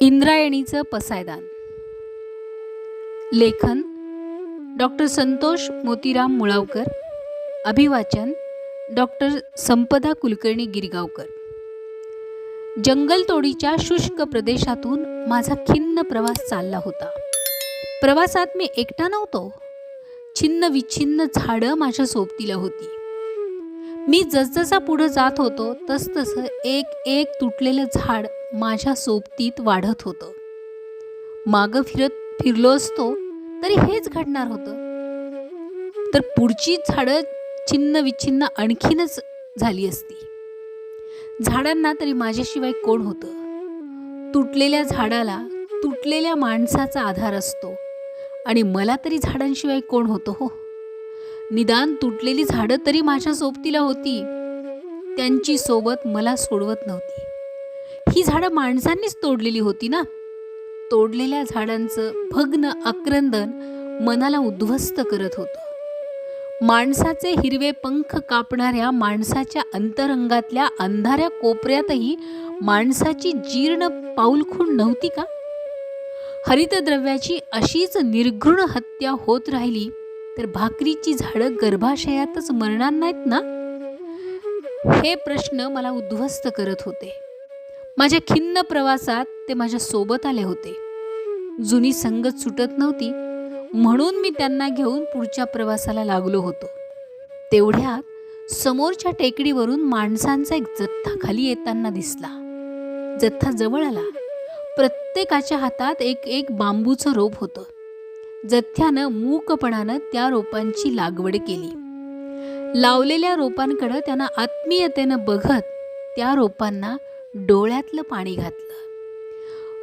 इंद्रायणीचं पसायदान. लेखन डॉक्टर संतोष मोतीराम मुळावकर. अभिवाचन डॉक्टर संपदा कुलकर्णी गिरगावकर. जंगलतोडीच्या शुष्क प्रदेशातून माझा खिन्न प्रवास चालला होता. प्रवासात मी एकटा नव्हतो. छिन्न विच्छिन्न झाडं माझ्या सोबतीला होती. मी जसजसा पुढं जात होतो तसतसं एक एक तुटलेलं झाड माझ्या सोबतीत वाढत होतं. मागं फिरत फिरलो असतो तरी हेच घडणार होतं. तर पुढची झाडं छिन्न विच्छिन्न आणखीनच झाली असती. झाडांना तरी माझ्याशिवाय कोण होतं? तुटलेल्या झाडाला तुटलेल्या माणसाचा आधार असतो. आणि मला तरी झाडांशिवाय कोण होतं हो? निदान तुटलेली झाडं तरी माझ्या सोबतीला होती. त्यांची सोबत मला सोडवत नव्हती. ही झाडं माणसांनीच तोडलेली होती ना? तोडलेल्या झाडांचं भग्न आक्रंदन मनाला उद्ध्वस्त करत होतं. माणसाचे हिरवे पंख कापणाऱ्या माणसाच्या अंतरंगातल्या अंधाऱ्या कोपऱ्यातही माणसाची जीर्ण पाऊलखूण नव्हती का? हरितद्रव्याची अशीच निर्घृण हत्या होत राहिली तर भाकरीची झाडं गर्भाशयातच मरणार नाहीत ना? हे प्रश्न मला उद्ध्वस्त करत होते. माझ्या खिन्न प्रवासात ते माझ्या सोबत आले होते. जुनी संगत सुटत नव्हती म्हणून मी त्यांना घेऊन पुढच्या प्रवासाला लागलो होतो. तेवढ्यात समोरच्या टेकडीवरून माणसांचा एक जथ्था खाली येताना दिसला. जथ्था जवळ आला. प्रत्येकाच्या हातात एक एक बांबूचं रोप होतं. जथ्यानं मूकपणानं त्या रोपांची लागवड केली. लावलेल्या रोपांकडं त्यानं आत्मीयतेनं बघत त्या रोपांना डोळ्यातलं पाणी घातलं.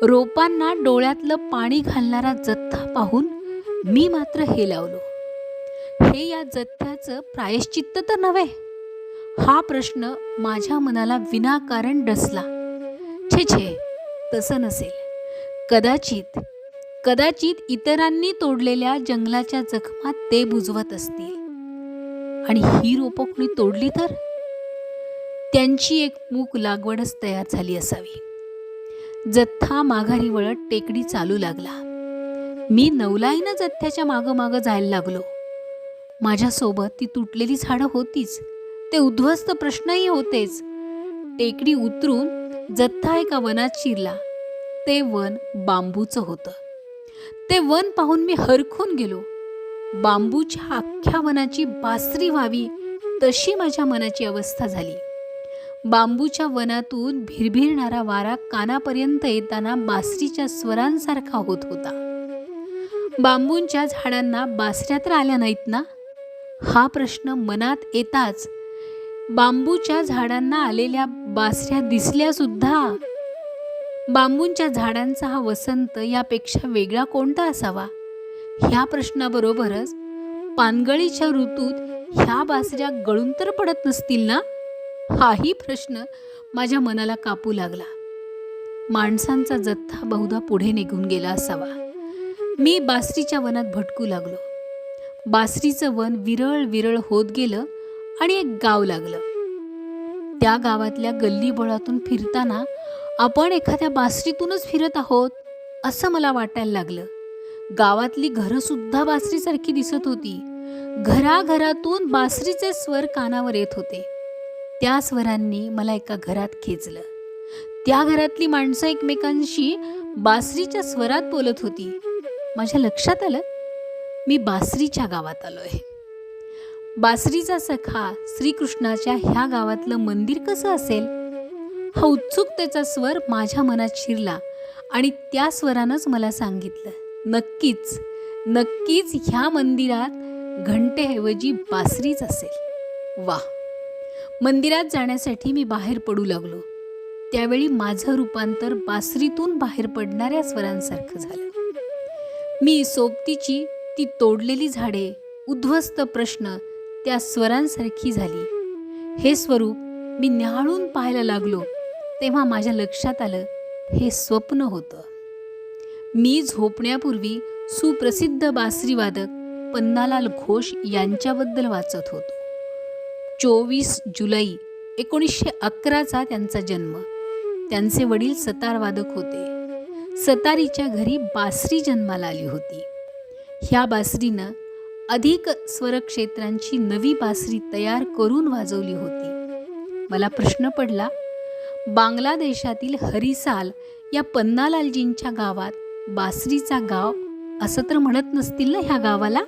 रोपांना डोळ्यातलं पाणी घालणारा जथ्था पाहून मी मात्र हे लावलो. हे या जत्थ्याचं प्रायश्चित्त तर नव्हे. हा प्रश्न माझ्या मनाला विनाकारण डसला. छे छे तसं नसेल. कदाचित कदाचित इतरांनी तोडलेल्या जंगलाच्या जखमात ते बुजवत असतील. आणि ही रोपं कुणी तोडली तर? त्यांची एक मूक लागवडच तयार झाली असावी. जथ्था माघारी वळत टेकडी चालू लागला. मी नवलाईनं जथ्याच्या मागं मागं जायला लागलो. माझ्यासोबत ती तुटलेली झाडं होतीच. ते उद्ध्वस्त प्रश्नही होतेच. टेकडी उतरून जथ्था एका वनात शिरला. ते वन बांबूचं होतं. ते वन पाहून मी हरखून गेलो. बांबूच्या अख्ख्या वनाची बासरी व्हावी तशी माझ्या मनाची अवस्था झाली. बांबूच्या वनातून भिरभिरणारा वारा कानापर्यंत येताना बासरीच्या स्वरांसारखा होत होता. बांबूंच्या झाडांना बासऱ्या तर आल्या नाहीत ना? हा प्रश्न मनात येताच बांबूच्या झाडांना आलेल्या बासऱ्या दिसल्या सुद्धा. बांबूंच्या झाडांचा हा वसंत यापेक्षा वेगळा कोणता असावा? ह्या प्रश्नाबरोबरच पानगळीच्या ऋतूत ह्या बासऱ्या गळून तर पडत नसतील ना? हाही प्रश्न माझ्या मनाला कापू लागला. माणसांचा जत्था बहुधा पुढे निघून गेला असावा. मी बासरीच्या वनात भटकू लागलो. बासरीचं वन विरळ विरळ होत गेलं आणि एक गाव लागलं. त्या गावातल्या गल्लीबोळातून फिरताना आपण एखाद्या बासरीतूनच फिरत आहोत असं मला वाटायला लागलं. गावातली घरं सुद्धा बासरीसारखी दिसत होती. घराघरातून बासरीचे स्वर कानावर येत होते. त्या स्वरांनी मला एका घरात खेचलं. त्या घरातली माणसं एकमेकांशी बासरीच्या स्वरात बोलत होती. माझ्या लक्षात आलं मी बासरीच्या गावात आलोय. बासरीचा सखा श्रीकृष्णाच्या ह्या गावातलं मंदिर कसं असेल? हा उत्सुकतेचा स्वर माझ्या मनात शिरला आणि त्या स्वरानंच मला सांगितलं नक्कीच नक्कीच ह्या मंदिरात घंटेऐवजी बासरीच असेल. वा मंदिरात जाण्यासाठी मी बाहेर पडू लागलो. त्यावेळी माझं रूपांतर बासरीतून बाहेर पडणाऱ्या स्वरांसारखं झालं. मी सोबतीची ती तोडलेली झाडे उद्ध्वस्त प्रश्न त्या स्वरांसारखी झाली. हे स्वरूप मी न्याहाळून पाहायला लागलो तेव्हा माझ्या लक्षात आलं हे स्वप्न होतं. मी झोपण्यापूर्वी सुप्रसिद्ध बासरीवादक पन्नालाल घोष यांच्याबद्दल वाचत होतो. चोवीस जुलै एकोणीसशे अकराचा त्यांचा जन्म. त्यांचे वडील सतारवादक होते. सतारीच्या घरी बासरी जन्माला आली होती. ह्या बासरीनं अधिक स्वरक्षेत्रांची नवी बासरी तयार करून वाजवली होती. मला प्रश्न पडला बांगलादेशातील हरिसाल या पन्नालालजींच्या गावात बासरीचा गाव असं तर म्हणत नसतील ना ह्या गावाला?